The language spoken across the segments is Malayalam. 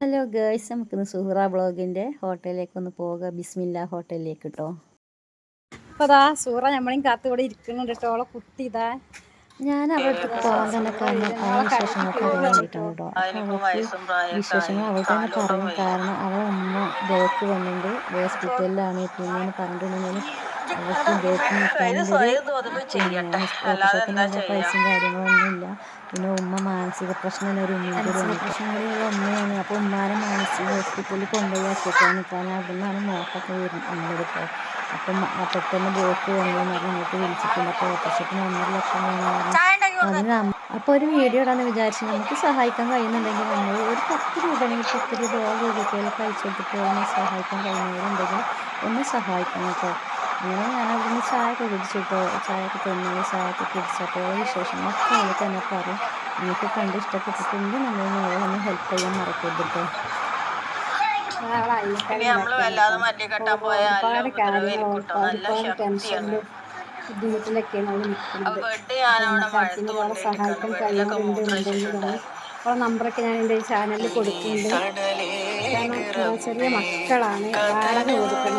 ഹലോ ഗേൾസ് നമുക്കിന്ന് സുഹറ ബ്ലോഗിന്റെ ഹോട്ടലിലേക്ക് ഒന്ന് പോകാം. ബിസ്മില്ല ഹോട്ടലിലേക്ക് കേട്ടോ അപ്പോൾ അതാ സൂറ നമ്മളെയും കാത്തുകൂടെ ഇരിക്കുന്നുണ്ട് കേട്ടോ ഓളെ കുട്ടി ഇതാ ഞാൻ അവിടെ പോകാൻ തന്നെ കാരണം അവളെ വിശേഷങ്ങളൊക്കെ അറിയാൻ വേണ്ടിയിട്ടാണ് കേട്ടോ അവൾക്ക് വിശേഷങ്ങൾ അവൾ തന്നെ പറയും കാരണം അവളെ ഉമ്മ ബ്ലോക്ക് വന്നിട്ടുണ്ട് ഹോസ്പിറ്റലിലാണ് പറഞ്ഞിട്ടുണ്ടെങ്കിൽ പൈസയും കാര്യങ്ങളൊന്നുമില്ല പിന്നെ ഉമ്മ മാനസിക പ്രശ്നമുള്ള ഒരു ഉമ്മ പ്രശ്നങ്ങളുള്ള ഉമ്മയാണ്. അപ്പോൾ ഉമ്മാനെ മാനസിക ഹോസ്പിറ്റലിൽ കൊണ്ടുപോയി ആക്കിയിട്ടാണ് നിൽക്കാൻ അവിടെ നിന്നാണ് മോക്കൊക്കെ വരുന്നത് ഇപ്പോൾ അപ്പം പെട്ടെന്ന് ബ്ലോക്ക് വന്നു ഇങ്ങോട്ട് വിളിച്ചിട്ടുണ്ട്. അപ്പോൾ ഓപ്പറേഷത്തിന് ഒന്നര ലക്ഷം വേണം അതിന് അപ്പോൾ ഒരു വീഡിയോ ഇടാന്ന് വിചാരിച്ച് നമുക്ക് സഹായിക്കാൻ കഴിയുന്നുണ്ടെങ്കിൽ നമ്മൾ ഒരു പത്ത് രൂപയാണെങ്കിൽ പത്ത് രൂപ ഗൂഗിൾ പേയിലൊക്കെ അയച്ചു കൊടുത്തിട്ട് സഹായിക്കാൻ കഴിയുന്നവരുണ്ടെങ്കിൽ ഒന്ന് സഹായിക്കണം കേട്ടോ. അങ്ങനെ ഞാൻ അവിടുന്ന് ചായ ഒക്കെ കുടിച്ചിട്ടോ ചായ ഒക്കെ തന്നെ ചായ ഒക്കെ കുടിച്ചപ്പോൾ വിശേഷങ്ങളൊക്കെ അതിൽ തന്നെ പറയും. നിങ്ങൾക്ക് കണ്ട് ഇഷ്ടപ്പെട്ടിട്ടുണ്ട് നമ്മൾ നിങ്ങളെ ഒന്ന് ഹെൽപ്പ് ചെയ്യാൻ മറക്കരുത് കേട്ടോ. ഒരുപാട് കാര്യങ്ങൾ ഒരുപാട് ടെൻഷനിലും ബുദ്ധിമുട്ടിലൊക്കെയാണ് അവൾ നിൽക്കുന്നത്. വേറെ സഹായിക്കാൻ കഴിയുന്നുണ്ടെന്നുണ്ടെങ്കിൽ അവളെ നമ്പറൊക്കെ ഞാൻ എന്റെ ചാനലിൽ കൊടുക്കുന്നുണ്ട്. കാരണം ചെറിയ മക്കളാണ്. വാടക കൊടുക്കണം?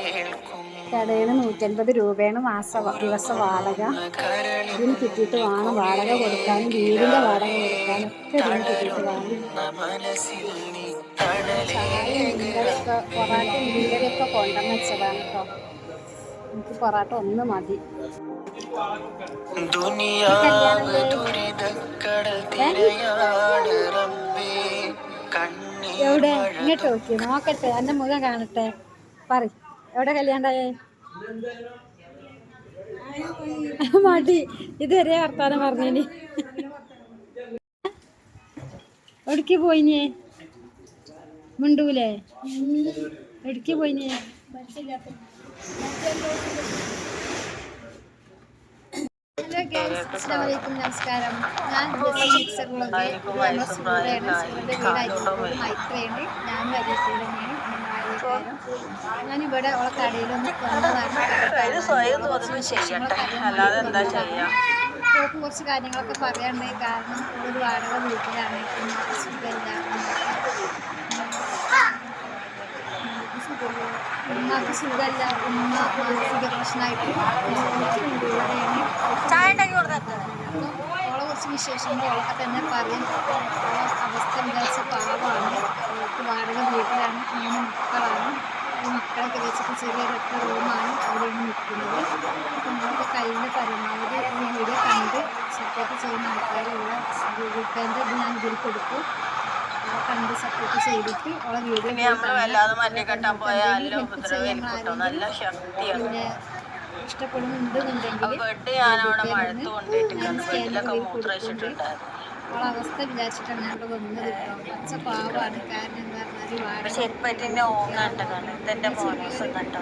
കടയിൽ നൂറ്റൻപത് രൂപയാണ് മാസ ദിവസ വാടക. ഇതിന് കിട്ടിയിട്ട് വേണം. വാടക കൊടുക്കാനും വീടിന്റെ വാടക കൊടുക്കാനും ഒക്കെ ഇതിന് കിട്ടിയിട്ട് വേണം. മീൻകറിയൊക്കെ പൊറാട്ടയും മീൻകറിയൊക്കെ കൊണ്ടുവന്ന് വെച്ചതാണ് കേട്ടോ. എനിക്ക് പൊറാട്ട ഒന്ന് മതി. ദുനിയാവ് ദുരിതക്കടൽ തിരയാണ് റബ്ബേ കണ്ണീർ എവിടെ? ഇങ്ങോട്ട് നോക്കി നോക്കട്ടെ എന്റെ മുഖം കാണട്ടെ. പറ എവിടെ കല്യാണ്ടായേ മടി. ഇതുവരെ വർത്താനം പറഞ്ഞേനി. എവിടേക്ക് പോയിഞ്ഞേ മുണ്ടൂലേ? എവിടേക്ക് പോയിഞ്ഞേ ഹലോ ഗൈസ് അസ്സലാമലൈക്കും. നമസ്കാരം. ഞാൻ സൂര്യയാണ് മൈത്രയുണ്ട് ഞാൻ വരീസയിൽ തന്നെയാണ് ഞാനിവിടെ അവളെ കടയിലൊന്ന് അല്ലാതെ എന്താ ചെയ്യാ? കുറച്ച് കാര്യങ്ങളൊക്കെ പറയാണ്ട് കാരണം ഒരു വാടക വീട്ടിലാണ്. സുഖമില്ല ഉമ്മാക്ക് സുഖമില്ല. ഉമ്മ മാനസിക പ്രശ്നമായിട്ട് ഓളെ കുറച്ച് വിശേഷങ്ങൾ ഓളൊക്കെ തന്നെ പറയും അവസ്ഥ അവസ്ഥ വിചാരിച്ച പാവമാണ്. വാടക വീട്ടിലാണ് മൂന്ന് മക്കളാണ്. ഈ മക്കളൊക്കെ വെച്ചിട്ട് ചെറിയൊരൊക്കെ റൂമാണ് അവിടെയാണ് നിൽക്കുന്നത്. നമ്മളൊക്കെ കഴിഞ്ഞ പരമാവധി ഈ വീഡിയോ കണ്ട് സപ്പോർട്ട് ചെയ്യുന്ന ആൾക്കാരുള്ള ഗൂഗിൾ പേന്റെ ഇത് ഞാൻ ഇതിൽ കൊടുത്തു. കണ്ട് സപ്പോർട്ട് ചെയ്തിട്ട് ഉള്ള വീഡിയോ പിന്നെ ഇഷ്ടപ്പെടുന്നുണ്ടെന്നുണ്ടെങ്കിൽ ഞാൻ സ്കാനിൽ മൂത്രയിച്ചിട്ടുണ്ടായിരുന്നു അവളെ അവസ്ഥ വിചാരിച്ചിട്ടാണ് ഞാൻ ഇവിടെ വന്നത് കേട്ടോ പച്ച പാവാണ്. കാരണം എന്താ പറഞ്ഞാൽ ചെരുപ്പറ്റിന്റെ ഓങ്ങാട്ടതാണ് ഇതെന്റെ മോനോസ് കേട്ടോ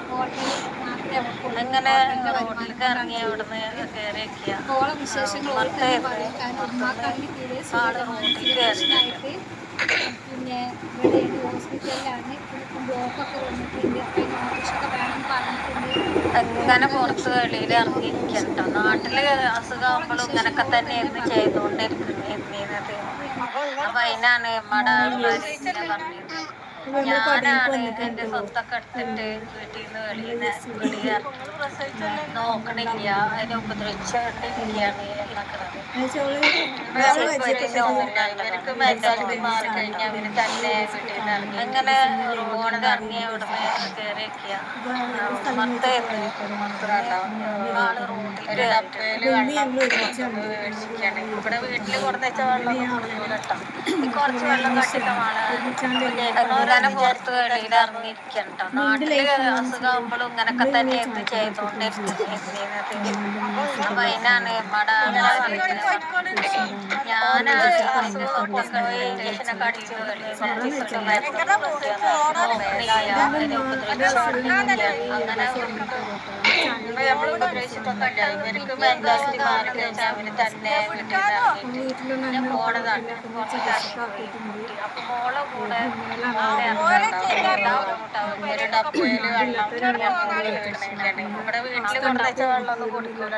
അങ്ങനെ ഇറങ്ങി അവിടുന്ന് കയറി ഓളെ വിശേഷങ്ങൾ ഉമ്മാക്കാണെങ്കിൽ തീരെ സുഖമായിട്ട് പിന്നെ ഇവിടെ ഹോസ്പിറ്റലിലാണ് ബ്ലോക്കൊക്കെ പുറത്ത് വെളിയിൽ ഇറങ്ങിയിരിക്കട്ടോ നാട്ടിൽ അസുഖമാകുമ്പോഴും ഇങ്ങനൊക്കെ തന്നെയായിരുന്നു ചെയ്തുകൊണ്ടിരിക്കുന്നത്. അപ്പൊ അതിനാണ് നമ്മടെ പറഞ്ഞത് ഞാനാണ് എന്റെ സ്വത്തൊക്കെ എടുത്തിട്ട് വീട്ടിൽ നിന്ന് വെളിയിൽ വെളിയിൽ നോക്കണില്ല. അതിനെ ഉപദ്രവിച്ചിരിക്കുകയാണ് ഇവർക്ക് മെന്റാലിറ്റി മാറി കഴിഞ്ഞാൽ അവർ തന്നെ വീട്ടിൽ നിന്ന് ഇറങ്ങി. അങ്ങനെ റോഡ് ഇറങ്ങി ഉടനെ കയറി വെക്കുക മത്തായിരുന്നു ആൾ റോഡിൽ മേടിച്ചിരിക്കുകയാണ് ഇവിടെ വീട്ടിൽ കൊടുത്തുവെച്ച വെള്ളം കേട്ടോ. കുറച്ച് വെള്ളം കട്ടിട്ട മാളെ പുറത്ത് വെളിയിൽ ഇറങ്ങിയിരിക്കട്ടോ നാട്ടിൽ അസുഖമാകുമ്പോഴും ഇങ്ങനൊക്കെ തന്നെയായിരുന്നു ചെയ്തോണ്ടിരുന്നത് അപ്പൊ അതിനാണ് ഞാനാണ് അസുഖമൊക്കെ ഇഞ്ചക്ഷനൊക്കെ അടിച്ച് അങ്ങനെ ഇപ്പൊ നമ്മൾ ഉപദ്രവിച്ചിട്ടൊന്നുമില്ല ഇവർക്ക് മെന്റാലിറ്റി മാറി കഴിഞ്ഞാൽ അവർ തന്നെ പോണതാണ് അപ്പൊ മോളെ കൂടെ ഇവർ ഡപ്പയിൽ വെള്ളം ഇവിടെ വീട്ടിൽ കൊണ്ടുവച്ച വെള്ളം ഒന്നും കുടിക്കൂല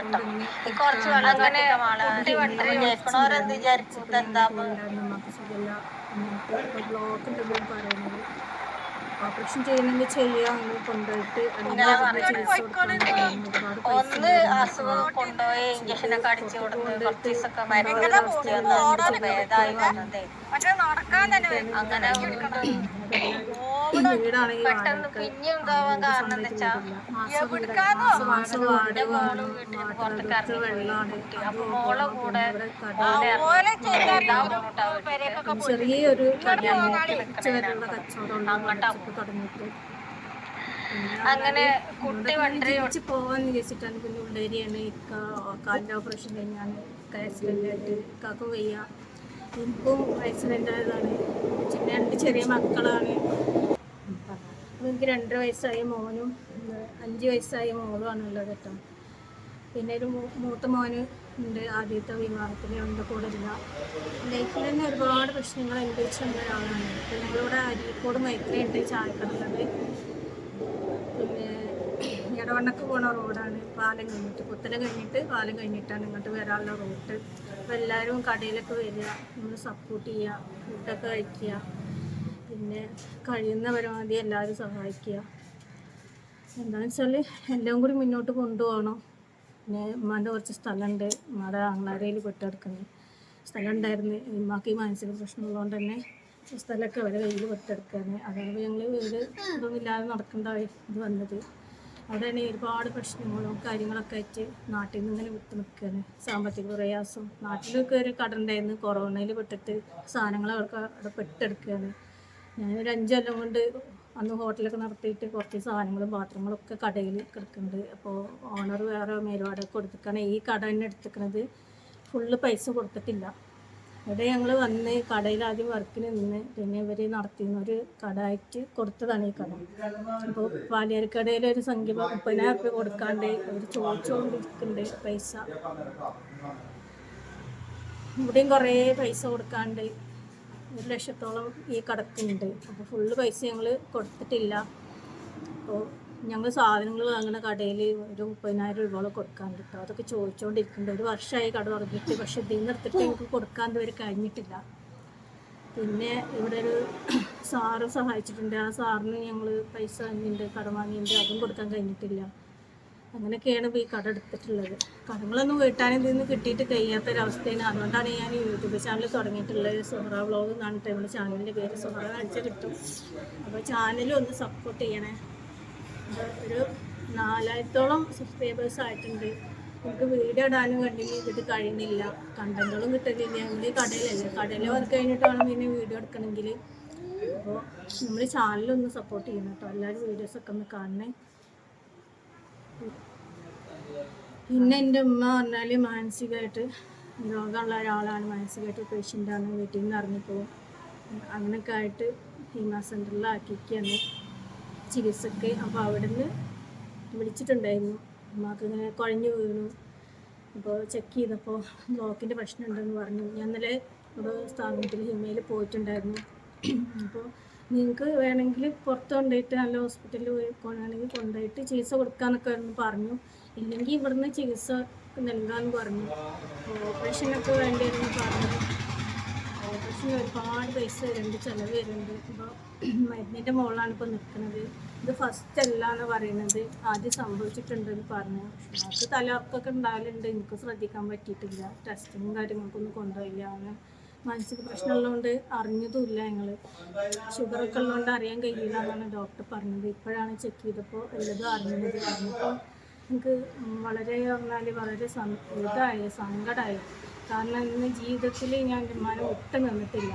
ഈ കുറച്ച് വെള്ളം അങ്ങനെ കുട്ടി വണ്ടി കേൾക്കണോരെന്ത് വിചാരിക്കും ഇതെന്താ ബ്ലോക്ക് ഉണ്ടെങ്കിലും പറയുന്നത് ഓപ്പറേഷൻ ചെയ്യണമെങ്കിൽ ചെയ്യാം അങ്ങനെ കൊണ്ടുപോയിട്ട് ഒന്ന് അസുഖം കൊണ്ടുപോയി ഇഞ്ചക്ഷനൊക്കെ അടിച്ചു കൊടുത്ത് അങ്ങനെ പെട്ടെന്ന് ഉണ്ടാവാൻ കാരണം വെച്ചാ മോൾ വീട്ടിൽ നിന്ന് പുറത്തേക്ക് ഇറങ്ങി വെള്ളമാണ് അപ്പൊ മോളെ കൂടെ ചെറിയൊരു അങ്ങനെ കുട്ടി വണ്ടി പോവാൻ പോവാന്ന് വിചാരിച്ചിട്ടാണ് പിന്നെ ഉള്ളേരിയാണ്. ഇക്ക കാലിന്റെ ഓപ്പറേഷൻ കഴിഞ്ഞാണ്. ഇക്ക ആക്സിഡന്റ് ആയിട്ട്. ഇക്കാക്ക് വയ്യ. എനിക്കും ആക്സിഡന്റ് ആയതാണ്. പിന്നെ രണ്ട് ചെറിയ മക്കളാണ്. എനിക്ക് രണ്ടര വയസ്സായ മോനും അഞ്ച് വയസ്സായ മോളുമാണ് ഉള്ളത് കേട്ടോ. പിന്നെ ഒരു മൂത്ത മോന് ഉണ്ട് ആദ്യത്തെ വിവാഹത്തിൽ അവന്റെ കൂടെ ഇല്ല. ലൈഫിൽ തന്നെ ഒരുപാട് പ്രശ്നങ്ങൾ അനുഭവിച്ച ഒരാളാണ്. ഇപ്പം ഞങ്ങളിവിടെ അരീക്കോട് മൈത്രയുണ്ട് ചായക്കടലത് പിന്നെ ഇടവണ്ണക്ക് പോണ റോഡാണ് പാലം കഴിഞ്ഞിട്ട്. പുത്തല കഴിഞ്ഞിട്ട് പാലം കഴിഞ്ഞിട്ടാണ് ഇങ്ങോട്ട് വരാനുള്ള റൂട്ട്. അപ്പോൾ എല്ലാവരും കടയിലൊക്കെ വരിക നമ്മൾ സപ്പോർട്ട് ചെയ്യുക ഫുഡൊക്കെ കഴിക്കുക. പിന്നെ കഴിയുന്ന പരമാവധി എല്ലാവരും സഹായിക്കുക. എന്താണെന്ന് വെച്ചാൽ എല്ലാം കൂടി മുന്നോട്ട് കൊണ്ടുപോകണം. പിന്നെ ഉമ്മാന്റെ കുറച്ച് സ്ഥലമുണ്ട് ഉമ്മയുടെ ആങ്ങളാരയിൽ പെട്ടെടുക്കുന്നത് സ്ഥലം ഉണ്ടായിരുന്നു ഉമ്മാക്ക് ഈ മാനസിക പ്രശ്നമുള്ളതുകൊണ്ട് തന്നെ സ്ഥലമൊക്കെ അവരെ കയ്യിൽ പെട്ടെടുക്കുകയാണ് അതാണ് ഞങ്ങൾ വീട് ഇതൊന്നുമില്ലാതെ നടക്കേണ്ടതായി ഇത് വന്നത്. അവിടെയാണ് ഒരുപാട് പ്രശ്നങ്ങളും കാര്യങ്ങളൊക്കെ ആയിട്ട് നാട്ടിൽ നിന്ന് ഇങ്ങനെ വിട്ടു നിൽക്കുകയാണ് സാമ്പത്തിക പ്രയാസം. നാട്ടിലൊക്കെ ഒരു കട ഉണ്ടായിരുന്നു. കൊറോണയിൽ പെട്ടിട്ട് സാധനങ്ങൾ അവർക്ക് അവിടെ പെട്ടെടുക്കുകയാണ് ഞാനൊരു അഞ്ച് കൊല്ലം കൊണ്ട് അന്ന് ഹോട്ടലൊക്കെ നടത്തിയിട്ട് കുറച്ച് സാധനങ്ങളും പാത്രങ്ങളൊക്കെ കടയിൽ കിടക്കുന്നുണ്ട്. അപ്പോൾ ഓണർ വേറെ മേൽവാടക കൊടുത്തിട്ടാണ് ഈ കട തന്നെ എടുത്തിരിക്കുന്നത്. ഫുള്ള് പൈസ കൊടുത്തിട്ടില്ല. ഇവിടെ ഞങ്ങൾ വന്ന് കടയിൽ ആദ്യം വർക്കിന് നിന്ന് പിന്നെ ഇവർ നടത്തിയിരുന്ന ഒരു ആയിട്ട് കൊടുത്തതാണ് ഈ കട. അപ്പോൾ പാലിയരിക്കടയിൽ ഒരു സംഖ്യ മുപ്പതിനായിരം റുപ്യ കൊടുക്കാണ്ട് അവർ ചോദിച്ചുകൊണ്ടിരിക്കുന്നുണ്ട് പൈസ. ഇവിടെയും കുറേ പൈസ കൊടുക്കാണ്ട് ഒരു ലക്ഷത്തോളം ഈ കടക്കുന്നുണ്ട്. അപ്പോൾ ഫുള്ള് പൈസ ഞങ്ങൾ കൊടുത്തിട്ടില്ല. അപ്പോൾ ഞങ്ങൾ സാധനങ്ങൾ വാങ്ങുന്ന കടയിൽ ഒരു മുപ്പതിനായിരം രൂപയോളം കൊടുക്കാൻ കിട്ടും അതൊക്കെ ചോദിച്ചുകൊണ്ടിരിക്കുന്നുണ്ട് ഒരു വർഷമായി കട തുടങ്ങിയിട്ട്. പക്ഷെ ഇതിൽ നിന്ന് എടുത്തിട്ട് ഞങ്ങൾക്ക് കൊടുക്കാൻ ഇതുവരെ കഴിഞ്ഞിട്ടില്ല. പിന്നെ ഇവിടെ ഒരു സാറ് സഹായിച്ചിട്ടുണ്ട്. ആ സാറിന് ഞങ്ങൾ പൈസ വാങ്ങിയിട്ടുണ്ട് കടം വാങ്ങിയിട്ടുണ്ട് അതും കൊടുക്കാൻ കഴിഞ്ഞിട്ടില്ല. അങ്ങനെയൊക്കെയാണ് ഇപ്പോൾ ഈ കട എടുത്തിട്ടുള്ളത്. കടങ്ങളൊന്നും വീട്ടാൻ ഇതിൽ നിന്ന് കിട്ടിയിട്ട് കഴിയാത്തൊരവസ്ഥയാണ്. അതുകൊണ്ടാണ് ഞാൻ യൂട്യൂബ് ചാനൽ തുടങ്ങിയിട്ടുള്ളത്. സുഹറ വ്ളോഗ് എന്നാണ് നമ്മുടെ ചാനലിന്റെ പേര്. സുഹറ കാണിച്ച് കിട്ടും. അപ്പോൾ ചാനലും ഒന്ന് സപ്പോർട്ട് ചെയ്യണേ. ഒരു നാലായിരത്തോളം സബ്സ്ക്രൈബേഴ്സ് ആയിട്ടുണ്ട്. നമുക്ക് വീഡിയോ ഇടാനും വേണ്ടി ഇത് കഴിയുന്നില്ല കണ്ടന്റുകളും കിട്ടുന്നില്ല. നമ്മൾ ഈ കടയിലല്ലേ. കടയിൽ വർക്ക് കഴിഞ്ഞിട്ടാണ് പിന്നെ വീഡിയോ എടുക്കണമെങ്കിൽ അപ്പോൾ നമ്മൾ ചാനലൊന്ന് സപ്പോർട്ട് ചെയ്യണം കേട്ടോ. എല്ലാവരും വീഡിയോസൊക്കെ ഒന്ന് കാണണേ. പിന്നെ എന്റെ ഉമ്മ പറഞ്ഞാൽ മാനസികമായിട്ട് രോഗമുള്ള ഒരാളാണ്. മാനസികമായിട്ട് പേഷ്യന്റാണ്. വീട്ടിൽ നിന്ന് ഇറങ്ങിപ്പോവും. അങ്ങനെയൊക്കെ ആയിട്ട് ഹീമ സെന്ററിലാക്കിയിരിക്കുകയാണ് ചികിത്സക്ക് അപ്പോൾ അവിടെ നിന്ന് വിളിച്ചിട്ടുണ്ടായിരുന്നു. ഉമ്മാക്ക് ഇങ്ങനെ കുഴഞ്ഞു വീണു. അപ്പോൾ ചെക്ക് ചെയ്തപ്പോൾ ബ്ലോക്കിന്റെ പ്രശ്നമുണ്ടെന്ന് പറഞ്ഞു. ഞാൻ ഇന്നലെ ഇവിടെ സ്ഥാപനത്തിൽ ഹിമയിൽ പോയിട്ടുണ്ടായിരുന്നു. അപ്പോൾ നിങ്ങൾക്ക് വേണമെങ്കിൽ പുറത്ത് കൊണ്ടുപോയിട്ട് നല്ല ഹോസ്പിറ്റലിൽ പോയി കൊണ്ടുപോകണമെങ്കിൽ കൊണ്ടുപോയിട്ട് ചികിത്സ കൊടുക്കാമെന്നൊക്കെ ആയിരുന്നു പറഞ്ഞു. ഇല്ലെങ്കിൽ ഇവിടുന്ന് ചികിത്സ നൽകാമെന്ന് പറഞ്ഞു. ഓപ്പറേഷനൊക്കെ വേണ്ടിയിരുന്നു പറഞ്ഞു ഓപ്പറേഷന് ഒരുപാട് പൈസ വരുന്നുണ്ട് ചിലവ് വരുന്നുണ്ട്. ഇപ്പോൾ മരുന്നിന്റെ മുകളിലാണ് ഇപ്പോൾ നിൽക്കുന്നത്. ഇത് ഫസ്റ്റ് അല്ല എന്ന് പറയുന്നത് ആദ്യം സംഭവിച്ചിട്ടുണ്ടെന്ന് പറഞ്ഞു. അത് തലക്കൊക്കെ ഉണ്ടാകലുണ്ട് എനിക്ക് ശ്രദ്ധിക്കാൻ പറ്റിയിട്ടില്ല. ടെസ്റ്റിങ്ങും കാര്യങ്ങൾക്കൊന്നും കൊണ്ടുപോയില്ല. അങ്ങനെ മാനസിക പ്രശ്നമുള്ളതുകൊണ്ട് അറിഞ്ഞതുമില്ല ഞങ്ങൾ ഷുഗറൊക്കെ ഉള്ളതുകൊണ്ട് അറിയാൻ കഴിയില്ല എന്നാണ് ഡോക്ടർ പറഞ്ഞത്. ഇപ്പോഴാണ് ചെക്ക് ചെയ്തപ്പോൾ എല്ലതും അറിഞ്ഞത്. അറിഞ്ഞപ്പോൾ എനിക്ക് വളരെ പറഞ്ഞാൽ വളരെ ഇതായി സങ്കടമായി കാരണം ഇന്ന് ജീവിതത്തിൽ ഞാൻ എന്റെ ഉമ്മാനെ വിട്ട് നിന്നിട്ടില്ല.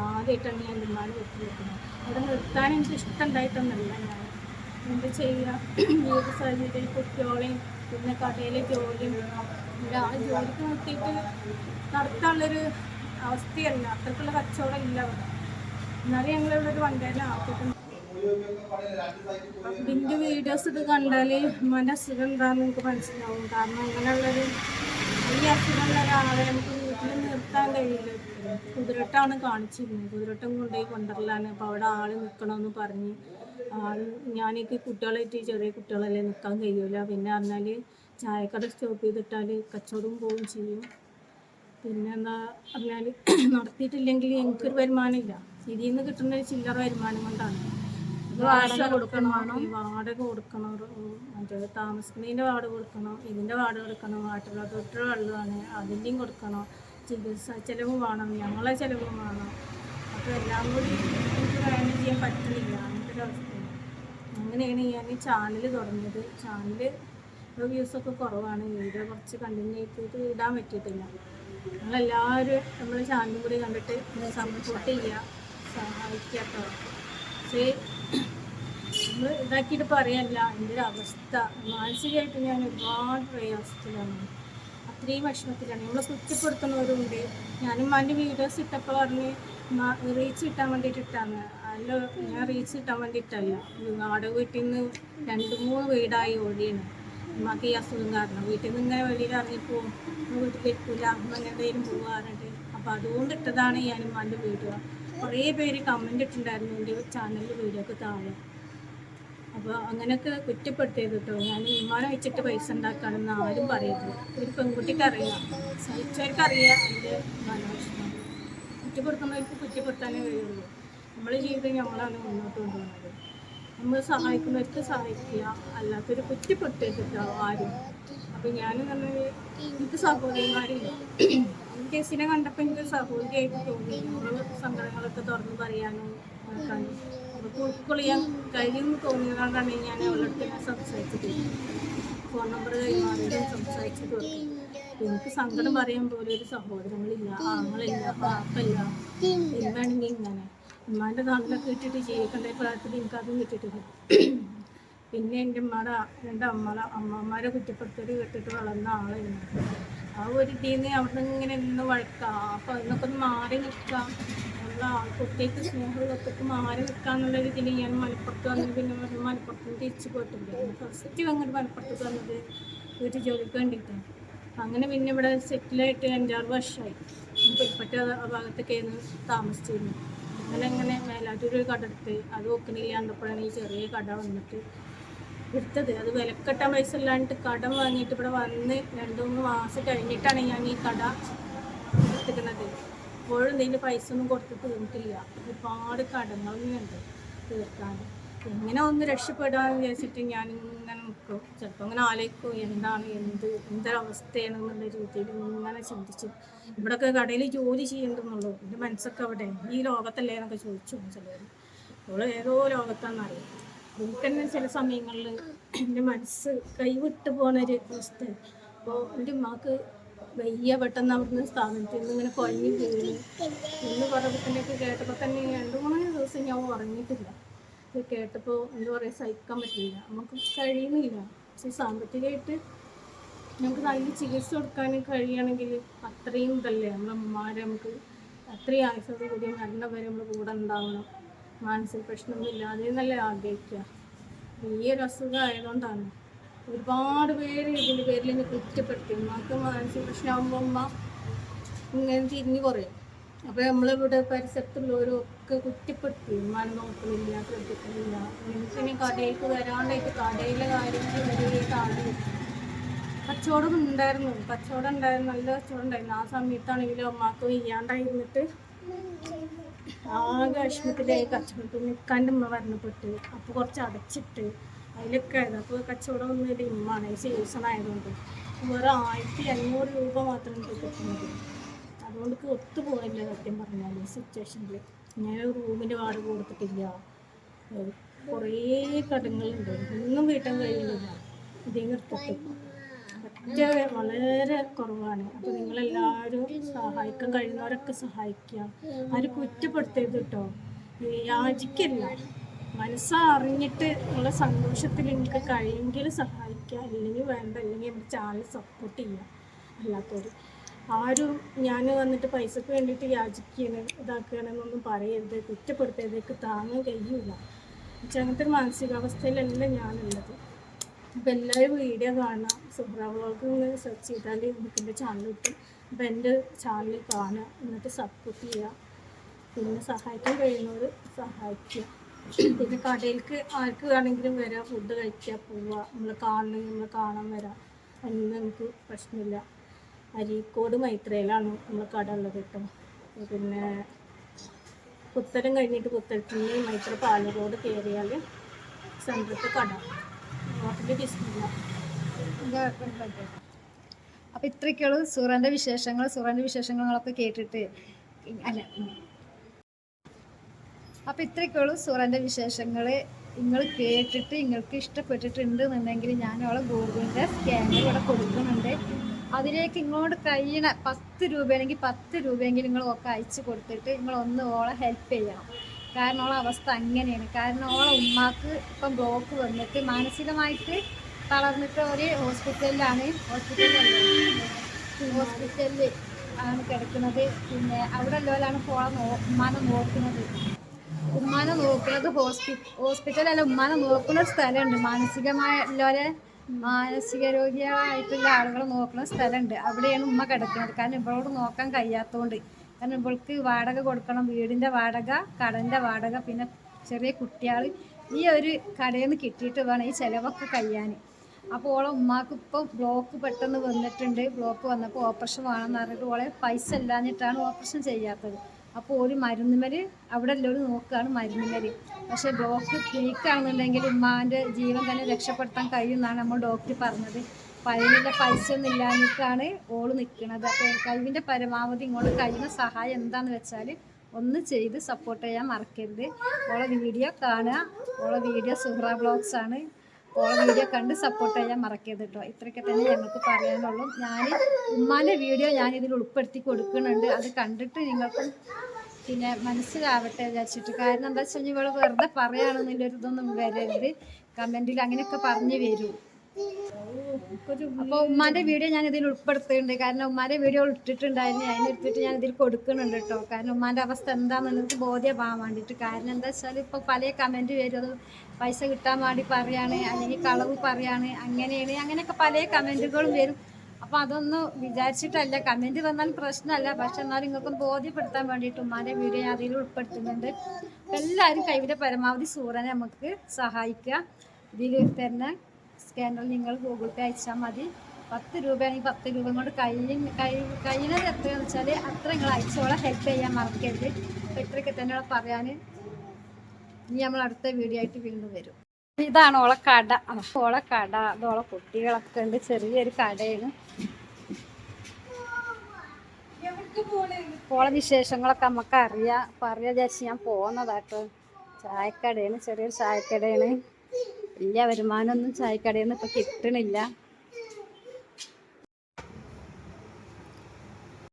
ആദ്യമായിട്ടാണ് ഞാൻ എന്റെ ഉമ്മാനെ വിട്ട് നിൽക്കുന്നത്. അവിടെ നിർത്താൻ എനിക്ക് ഇഷ്ടമുണ്ടായിട്ടൊന്നുമില്ല ഞാൻ. എന്ത് ചെയ്യുക ജീവിത സാഹചര്യത്തിൽ കുട്ടികളെയും പിന്നെ കടയിലെ ജോലിയും ആ ജോലിക്ക് നിർത്തിയിട്ട് നടത്താനുള്ളൊരു അവസ്ഥയല്ല അത്രക്കുള്ള കച്ചവടം ഇല്ല അവിടെ. എന്നാലും ഞങ്ങളിവിടെ ഒരു വണ്ടേനെ ആക്കിയിട്ടുണ്ട് ഇതിന്റെ വീഡിയോസ് ഇത് കണ്ടാൽ ഉമ്മാന്റെ അസുഖം എന്താണെന്ന് നമുക്ക് മനസ്സിലാവും. കാരണം അങ്ങനെയുള്ളൊരു ഈ അസുഖം ഉള്ള ഒരാളെ നമുക്ക് വീട്ടിൽ നിർത്താൻ കഴിയില്ല. കുതിരട്ടാണ് കാണിച്ചിരുന്നത്. കുതിരട്ടം കൊണ്ടുപോയി കൊണ്ടുവരലാണ്. അപ്പോൾ അവിടെ ആൾ നിൽക്കണമെന്ന് പറഞ്ഞ് ആൾ ഞാനൊക്കെ കുട്ടികളായിട്ട് ചെറിയ കുട്ടികളല്ലേ നിൽക്കാൻ കഴിയൂല. പിന്നെ പറഞ്ഞാൽ ചായക്കട സ്റ്റോപ്പ് ചെയ്തിട്ടാൽ കച്ചവടം പോവുകയും ചെയ്യും. പിന്നെ എന്താ പറഞ്ഞാൽ നടത്തിയിട്ടില്ലെങ്കിൽ എനിക്കൊരു വരുമാനമില്ല. ഇതിൽ നിന്ന് കിട്ടുന്ന ഒരു ചില്ലറ വരുമാനം കൊണ്ടാണ്. വാടക കൊടുക്കണം വാടക കൊടുക്കണം മറ്റേ താമസിക്കുന്നതിന്റെ വാട് കൊടുക്കണം ഇതിന്റെ വാടക കൊടുക്കണം വാട്ടർ തൊട്ടുള്ള വെള്ളമാണ് അതിന്റെയും കൊടുക്കണം ചികിത്സ ചിലവും വേണം ഞങ്ങളെ ചിലവും വേണം. അപ്പോൾ എല്ലാം കൂടി എനിക്ക് മാനേജ് ചെയ്യാൻ പറ്റുന്നില്ല അങ്ങനത്തെ ഒരു അവസ്ഥയാണ്. അങ്ങനെയാണ് ഞാൻ ഈ ചാനൽ തുടങ്ങിയത്. ചാനൽ വ്യൂസൊക്കെ കുറവാണ് വീഡിയോ കുറച്ച് കണ്ടിന്യൂ ചെയ്തിട്ട് ഇടാൻ പറ്റിയിട്ടില്ല. നമ്മളെല്ലാവരും നമ്മൾ ചാനലും കൂടി കണ്ടിട്ട് സപ്പോർട്ട് ചെയ്യുക സഹായിക്കുക പക്ഷേ നമ്മൾ ഇതാക്കിയിട്ട് പറയല്ല എന്റെ ഒരു അവസ്ഥ. മാനസികമായിട്ട് ഞാൻ ഒരുപാട് പ്രയാസത്തിലാണ്. അത്രയും വിഷമത്തിലാണ്. നമ്മളെ കുറ്റപ്പെടുത്തുന്നവരുണ്ട് ഞാനും എന്റെ വീഡിയോസ് ഇട്ടപ്പോൾ പറഞ്ഞ് റീച്ച് കിട്ടാൻ വേണ്ടിയിട്ട് ഇട്ടാണ് അല്ല ഞാൻ റീച്ച് കിട്ടാൻ വേണ്ടിയിട്ടല്ല. വാടക വീട്ടിൽ നിന്ന് രണ്ട് മൂന്ന് വീടായി ഓടിയാണ്. ഉമ്മാക്ക് ഈ അസുഖം കാരണം. വീട്ടിൽ നിന്ന് ഇങ്ങനെ വെളിയിൽ ഇറങ്ങിപ്പോവും. വീട്ടിലിരിക്കില്ല അമ്മ എന്തെങ്കിലും പോകാറുണ്ട് അപ്പോൾ അതുകൊണ്ട് ഇട്ടതാണ് ഈ അനുമാന്റെ വീഡിയോ. കുറേ പേര് കമന്റ് ഇട്ടിട്ടുണ്ടായിരുന്നു. എന്റെ ചാനലിൽ വീഡിയോക്ക് താഴെ. അപ്പോൾ അങ്ങനെയൊക്കെ കുറ്റപ്പെടുത്തിയത് കേട്ടോ. ഞാൻ വിമാനം വെച്ചിട്ട് പൈസ ഉണ്ടാക്കാണെന്ന് ആരും പറയരുത് ഒരു പെൺകുട്ടിക്ക് അറിയാം. സഹിച്ചവർക്ക് അറിയാം. അതിന്റെ കുറ്റപ്പെടുത്തുന്നവർക്ക് കുറ്റപ്പെടുത്താനേ കഴിയുള്ളൂ. നമ്മളെ ജീവിതം ഞങ്ങളാണ് മുന്നോട്ട് കൊണ്ടുപോകുന്നത്. നമ്മൾ സഹായിക്കുന്നവർക്ക് സഹായിക്കുക. അല്ലാത്തൊരു കുറ്റപ്പെടുത്തരുത് ആരും. അപ്പം ഞാൻ നമ്മൾ എനിക്ക് സഹോദരന്മാരില്ല കേസിനെ കണ്ടപ്പോൾ എനിക്ക് സഹോദരിയായിട്ട് തോന്നി. നമ്മൾ സങ്കടങ്ങളൊക്കെ തുറന്ന് പറയാനും നോക്കാനും അവർക്ക് ഉൾക്കൊള്ളിയാൻ കഴിയുമെന്ന് തോന്നിയതുകൊണ്ടാണ് ഞാൻ അവളുടെ അടുത്ത് ഞാൻ സംസാരിച്ചത്. ഫോൺ നമ്പർ കൈമാറിയും സംസാരിച്ചത് എനിക്ക് സങ്കടം പറയാൻ പോലും ഒരു സഹോദരങ്ങളില്ല ആങ്ങളില്ല പാപ്പല്ല എന്താണെങ്കിൽ ഇങ്ങനെ. ഉമ്മാന്റെ നാട്ടിലൊക്കെ ഇട്ടിട്ട് ജീവിക്കേണ്ട പ്രായത്തിൽ എനിക്കതും കിട്ടിയിട്ടില്ല. പിന്നെ എന്റെ ഉമ്മയുടെ രണ്ട് അമ്മ അമ്മമാരെ കുറ്റപ്പെടുത്തൽ കേട്ടിട്ട് വളർന്ന ആളായിരുന്നു. ആ ഒരു ഇതിൽ നിന്ന് അവിടെ നിന്ന് ഇങ്ങനെ നിന്ന് വഴക്കാം. അപ്പോൾ അതിനൊക്കെ ഒന്ന് മാറി നിൽക്കാം. ഉള്ള ആൾക്കുട്ടിക്ക് സ്നേഹമുള്ളൊക്കെ മാറി നിൽക്കുക എന്നുള്ള രീതിയിൽ ഞാൻ മലപ്പുറത്ത് വന്ന് പിന്നെ മലപ്പുറത്ത് തിരിച്ചു പോയിട്ടുണ്ട്. ഫസ്റ്റ് അങ്ങോട്ട് മലപ്പുറത്ത് വന്നത് വീട്ടിൽ ജോലിക്ക് വേണ്ടിയിട്ടാണ് അങ്ങനെ പിന്നെ ഇവിടെ സെറ്റിലായിട്ട് അഞ്ചാറ് വർഷമായി പുൽപ്പറ്റ ഭാഗത്തൊക്കെയായിരുന്നു താമസിച്ചിരുന്നു അങ്ങനെ മേലാറ്റൂർ ഒരു കട എടുത്ത് അത് വെക്കണില്ലാണ്ടപ്പോഴാണ് ഈ ചെറിയ കട വന്നിട്ട് എടുത്തത്. അത് വിലക്കെട്ടാൻ പൈസ ഇല്ലാണ്ട് കടം വാങ്ങിയിട്ട് ഇവിടെ വന്ന് രണ്ട് മൂന്ന് മാസം കഴിഞ്ഞിട്ടാണ് ഞാൻ ഈ കട എടുത്തിരിക്കുന്നത്. ഇപ്പോഴും ഇതിന്റെ പൈസ ഒന്നും കൊടുത്ത് തീർന്നിട്ടില്ല ഒരുപാട് കടങ്ങളുണ്ട് തീർക്കാൻ. എങ്ങനെ ഒന്ന് രക്ഷപ്പെടാൻ വിചാരിച്ചിട്ട് ഞാൻ ഇങ്ങനെ നിൽക്കും ചിലപ്പോൾ അങ്ങനെ ആലോചിക്കും എന്താണ് എന്ത് എന്തൊരവസ്ഥയാണെന്നുള്ള രീതിയിൽ ഇങ്ങനെ ചിന്തിച്ച്. ഇവിടെയൊക്കെ കടയിൽ ജോലി ചെയ്യുന്നുള്ളൂ എന്റെ മനസ്സൊക്കെ അവിടെ ഈ ലോകത്തല്ലേ എന്നൊക്കെ ചോദിച്ചു ചിലർ അവൾ ഏതോ ലോകത്താണെന്നറിയാം എനിക്ക് തന്നെ ചില സമയങ്ങളിൽ എന്റെ മനസ്സ് കൈവിട്ട് പോണൊരു അവസ്ഥ. അപ്പോൾ എന്റെ ഉമ്മാക്ക് വയ്യ പെട്ടെന്ന് അവിടുന്ന് സ്ഥാപനത്തിൽ നിന്ന് ഇങ്ങനെ കുഴഞ്ഞു കയറി ഇന്ന് പറഞ്ഞപ്പോഴത്തേക്ക് കേട്ടപ്പോൾ തന്നെ രണ്ട് മൂന്ന് ദിവസം ഞാൻ ഉറങ്ങിയിട്ടില്ല. ഇത് കേട്ടപ്പോൾ എന്താ പറയുക സഹിക്കാൻ പറ്റില്ല. നമുക്ക് കഴിയുന്നില്ല. പക്ഷേ സാമ്പത്തികമായിട്ട് നമുക്ക് നല്ല ചികിത്സ കൊടുക്കാൻ കഴിയുകയാണെങ്കിൽ അത്രയും ഇതല്ലേ? നമ്മളെ അമ്മമാരെ നമുക്ക് അത്രയും ആയുസോട് കൂടി മരണം വരെ നമ്മൾ കൂടെ ഉണ്ടാവണം. മാനസിക പ്രശ്നമൊന്നും ഇല്ലാതെ എന്നല്ലേ ആഗ്രഹിക്കുക? ഈ ഒരു അസുഖം ആയതുകൊണ്ടാണ്. ഒരുപാട് പേര് ഇതിന്റെ പേരിൽ എന്നെ കുറ്റപ്പെടുത്തി. ഉമ്മക്ക് മാനസിക പ്രശ്നമാകുമ്പോൾ ഉമ്മ ഇങ്ങനെ തിരിഞ്ഞു കുറയും അപ്പോൾ നമ്മളിവിടെ പരിസരത്തുള്ളവരൊക്കെ കുറ്റപ്പെട്ടു ഉമ്മാനെ നോക്കുന്നില്ല ശ്രദ്ധിക്കുന്നില്ല ഇനി കടയിലേക്ക് വരാണ്ടായിട്ട് കടയിലെ കാര്യങ്ങൾ ഈ കാണുന്നു കച്ചവടം ഉണ്ടായിരുന്നു കച്ചവടം ഉണ്ടായിരുന്നു നല്ല കച്ചവടം ഉണ്ടായിരുന്നു. ആ സമയത്താണെങ്കിലും അമ്മാക്ക് വയ്യാണ്ടായിരുന്നിട്ട് ആകെ വിഷമത്തിലായി കച്ചവടത്തിൽ നിൽക്കാന്റെ ഉമ്മ മരണപ്പെട്ട്. അപ്പോൾ കുറച്ച് അടച്ചിട്ട് അതിലൊക്കെ ആയിരുന്നു അപ്പോൾ കച്ചവടം ഒന്നും ഇല്ല ഇമ്മാണ് ഈ സീസൺ ആയതുകൊണ്ട് വെറും ആയിരത്തി അഞ്ഞൂറ് രൂപ മാത്രം കിട്ടുന്നത് അതുകൊണ്ട് ഒത്തു ഒത്തുപോകില്ല സത്യം പറഞ്ഞാൽ ഈ സിറ്റുവേഷനിൽ ഞാൻ റൂമിന്റെ വാടക കൊടുത്തിട്ടില്ല. കുറേ കടങ്ങളുണ്ട്. ഒന്നും വീട്ടാൻ കഴിയുന്നില്ല. ഇതേ നിർത്തിട്ട് പറ്റ വളരെ കുറവാണ്. അപ്പോൾ നിങ്ങളെല്ലാവരും സഹായിക്കാൻ കഴിയുന്നവരൊക്കെ സഹായിക്കുക ആര് കുറ്റപ്പെടുത്തരുത് കേട്ടോ യാചിക്കില്ല. മനസ്സറിഞ്ഞിട്ട് ഉള്ള സന്തോഷത്തിൽ എനിക്ക് കഴിയെങ്കിൽ സഹായിക്കുക അല്ലെങ്കിൽ വേണ്ട. അല്ലെങ്കിൽ നമ്മുടെ ചാനൽ സപ്പോർട്ട് ചെയ്യുക അല്ലാത്തവർ ആരും ഞാൻ വന്നിട്ട് പൈസക്ക് വേണ്ടിയിട്ട് യാചിക്കുകയാണ് ഇതാക്കുകയാണെന്നൊന്നും പറയരുത് കുറ്റപ്പെടുത്തരുത് എനിക്ക് താങ്ങാൻ കഴിയില്ല അങ്ങനത്തെ ഒരു മാനസികാവസ്ഥയിലല്ല ഞാനുള്ളത്. അപ്പം എല്ലാവരും വീഡിയോ കാണാം സുബ്ര ഒന്ന് സെർച്ച് ചെയ്താൽ ബുക്കിന്റെ ചാനൽ കിട്ടും. അപ്പം എന്റെ ചാനൽ കാണുക എന്നിട്ട് സപ്പോർട്ട് ചെയ്യുക. പിന്നെ സഹായിക്കാൻ കഴിയുന്നവർ സഹായിക്കുക. പിന്നെ കടയിലേക്ക് ആർക്ക് വേണമെങ്കിലും വരാം ഫുഡ് കഴിക്കുക പോവുക. നമ്മൾ കാണണമെങ്കിൽ നമ്മൾ കാണാൻ വരാം. അതിന് നമുക്ക് പ്രശ്നമില്ല. അരീക്കോട് മൈത്രയിലാണ് നമ്മൾ കട ഉള്ളത് കേട്ടോ. പിന്നെ പുത്തരം കഴിഞ്ഞിട്ട് പുത്തരത്തിന് മൈത്ര പാലരോട് കയറിയാൽ സെൻട്രത്തെ കട. ഹോട്ടലിൽ ബിസ്മില്ല. അപ്പം ഇത്രയൊക്കെയുള്ളൂ സൂറന്റെ വിശേഷങ്ങൾ സൂറന്റെ വിശേഷങ്ങളൊക്കെ കേട്ടിട്ട് അല്ല. അപ്പം ഇത്രയ്ക്കുള്ളൂ സൂറന്റെ വിശേഷങ്ങൾ നിങ്ങൾ കേട്ടിട്ട് നിങ്ങൾക്ക് ഇഷ്ടപ്പെട്ടിട്ടുണ്ട് എന്നുണ്ടെങ്കിൽ ഞാൻ അവളെ ഗൂഗിളിന്റെ സ്കാനർ ഇവിടെ കൊടുക്കുന്നുണ്ട്. അതിലേക്ക് ഇങ്ങോട്ട് കഴിയണ പത്ത് രൂപയാണെങ്കിൽ പത്ത് രൂപയെങ്കിലും നിങ്ങൾ ഒക്കെ അയച്ചു കൊടുത്തിട്ട് നിങ്ങൾ ഒന്ന് ഓളെ ഹെൽപ്പ് ചെയ്യണം. കാരണം ഓളെ അവസ്ഥ അങ്ങനെയാണ്. കാരണം ഓളെ ഉമ്മാക്ക് ഇപ്പം ബ്ലോക്ക് വന്നിട്ട് മാനസികമായിട്ട് തളർന്നിട്ട് ഒരു ഹോസ്പിറ്റലിലാണ് ഹോസ്പിറ്റലിൽ ഹോസ്പിറ്റലിൽ ആണ് കിടക്കുന്നത്. പിന്നെ അവിടെ ഉള്ളവരാണ് ഓളെ നോ ഉമ്മാനെ നോക്കുന്നത്. ഉമ്മാനെ നോക്കുന്നത് ഹോസ്പി ഹോസ്പിറ്റലല്ല ഉമ്മാനെ നോക്കുന്ന സ്ഥലമുണ്ട്. മാനസികമായ ഉള്ളവരെ മാനസിക രോഗിയായിട്ടുള്ള ആളുകൾ നോക്കുന്ന സ്ഥലമുണ്ട്. അവിടെയാണ് ഉമ്മ കിടക്കുന്നത്. കാരണം ഇവളോട് നോക്കാൻ കഴിയാത്തതുകൊണ്ട് കാരണം ഇവൾക്ക് വാടക കൊടുക്കണം. വീടിന്റെ വാടക കടന്റെ വാടക പിന്നെ ചെറിയ കുട്ടികൾ ഈ ഒരു കടയിൽ നിന്ന് കിട്ടിയിട്ട് വേണം ഈ ചിലവൊക്കെ കഴിയാൻ അപ്പോൾ ഓളെ ഉമ്മാക്ക് ഇപ്പം ബ്ലോക്ക് പെട്ടെന്ന് വന്നിട്ടുണ്ട്. ബ്ലോക്ക് വന്നപ്പോൾ ഓപ്പറേഷൻ വേണമെന്ന് പറഞ്ഞിട്ട് ഓളെ പൈസ ഇല്ലാഞ്ഞിട്ടാണ് ഓപ്പറേഷൻ ചെയ്യാത്തത്. അപ്പോൾ ഒരു മരുന്നുമര് അവിടെ എല്ലാവരും നോക്കുകയാണ് മരുന്നുമര് പക്ഷേ ഡോക്ടർ പീക്കാണെന്നുണ്ടെങ്കിൽ ഉമ്മാന്റെ ജീവൻ തന്നെ രക്ഷപ്പെടുത്താൻ കഴിയുമെന്നാണ് നമ്മൾ ഡോക്ടർ പറഞ്ഞത്. അപ്പം അതിനുള്ള പൈസ ഒന്നും ഇല്ലാഞ്ഞിട്ടാണ് ഓൾ നിൽക്കുന്നത് അപ്പോൾ കഴിവിന്റെ പരമാവധി ഇങ്ങോട്ട് കഴിയുന്ന സഹായം എന്താണെന്ന് വെച്ചാൽ ഒന്ന് ചെയ്ത് സപ്പോർട്ട് ചെയ്യാൻ മറക്കരുത്. ഓളെ വീഡിയോ കാണുക. ഓളെ വീഡിയോ സുഹ്ര ബ്ലോഗ്സ് ആണ്. ഓളെ വീഡിയോ കണ്ട് സപ്പോർട്ട് ചെയ്യാൻ മറക്കരുത് കേട്ടോ ഇത്രയൊക്കെ തന്നെ ഞങ്ങൾക്ക് പറയാനുള്ളൂ. ഞാൻ ഉമ്മാന്റെ വീഡിയോ ഞാൻ ഇതിൽ ഉൾപ്പെടുത്തി കൊടുക്കുന്നുണ്ട്. അത് കണ്ടിട്ട് നിങ്ങൾക്കും പിന്നെ മനസ്സിലാവട്ടെ വിചാരിച്ചിട്ട്. കാരണം എന്താ വെച്ചാൽ ഇവൾ വെറുതെ പറയുകയാണെന്നുള്ളൊരിതൊന്നും വരരുത്. കമന്റിൽ അങ്ങനെയൊക്കെ പറഞ്ഞു വരൂ. അപ്പോൾ ഉമ്മാന്റെ വീഡിയോ ഞാൻ ഇതിൽ ഉൾപ്പെടുത്തുന്നുണ്ട്. കാരണം ഉമ്മാന്റെ വീഡിയോ ഇട്ടിട്ടുണ്ടായിരുന്നു. അതിനെടുത്തിട്ട് ഞാൻ ഇതിൽ കൊടുക്കുന്നുണ്ട് കേട്ടോ. കാരണം ഉമ്മാന്റെ അവസ്ഥ എന്താണെന്ന് എനിക്ക് ബോധ്യമാവാൻ വേണ്ടിയിട്ട്. കാരണം എന്താ വെച്ചാൽ ഇപ്പോൾ പല കമന്റ് വരും. പൈസ കിട്ടാൻ വേണ്ടി പറയാണ് അല്ലെങ്കിൽ കളവ് പറയാണ് അങ്ങനെയാണ്. അങ്ങനെയൊക്കെ പല കമന്റുകളും വരും. അപ്പോൾ അതൊന്നും വിചാരിച്ചിട്ടല്ല. കമന്റ് വന്നാൽ പ്രശ്നമല്ല. പക്ഷെ എന്നാലും നിങ്ങൾക്ക് ബോധ്യപ്പെടുത്താൻ വേണ്ടിയിട്ട് ഉമ്മാന്റെ വീഡിയോ ഞാൻ അതിൽ ഉൾപ്പെടുത്തുന്നുണ്ട്. എല്ലാവരും കൈവിന്റെ പരമാവധി സൂറനെ നമുക്ക് സഹായിക്കുക. ഇതിൽ തരുന്ന സ്കാനറിൽ നിങ്ങൾ ഗൂഗിൾ പേ അയച്ചാൽ മതി. പത്ത് രൂപയാണെങ്കിൽ പത്ത് രൂപ കൊണ്ട് കൈ കഴിയുന്നത് എത്രയാണെന്ന് വെച്ചാൽ അത്ര നിങ്ങൾ അയച്ചോളെ. ഹെൽപ്പ് ചെയ്യാൻ മറക്കരുത്. ഇത്രയൊക്കെ തന്നെ പറയാൻ. ഇനി നമ്മൾ അടുത്ത വീഡിയോ ആയിട്ട് വീണ്ടും വരും. ഇതാണ് ഓളെ കട. ഓളെ കട. അത് ഓളെ കുട്ടികളൊക്കെ ഉണ്ട്. ചെറിയൊരു കടയാണ്. ഓളെ വിശേഷങ്ങളൊക്കെ നമുക്ക് അറിയാം. അപ്പം അറിയാതെ ഞാൻ പോകുന്നതാട്ടോ. ചായക്കടയാണ്. ചെറിയൊരു ചായക്കടയാണ്. വലിയ വരുമാനമൊന്നും ചായക്കടയിൽ നിന്ന് ഇപ്പം കിട്ടണില്ല.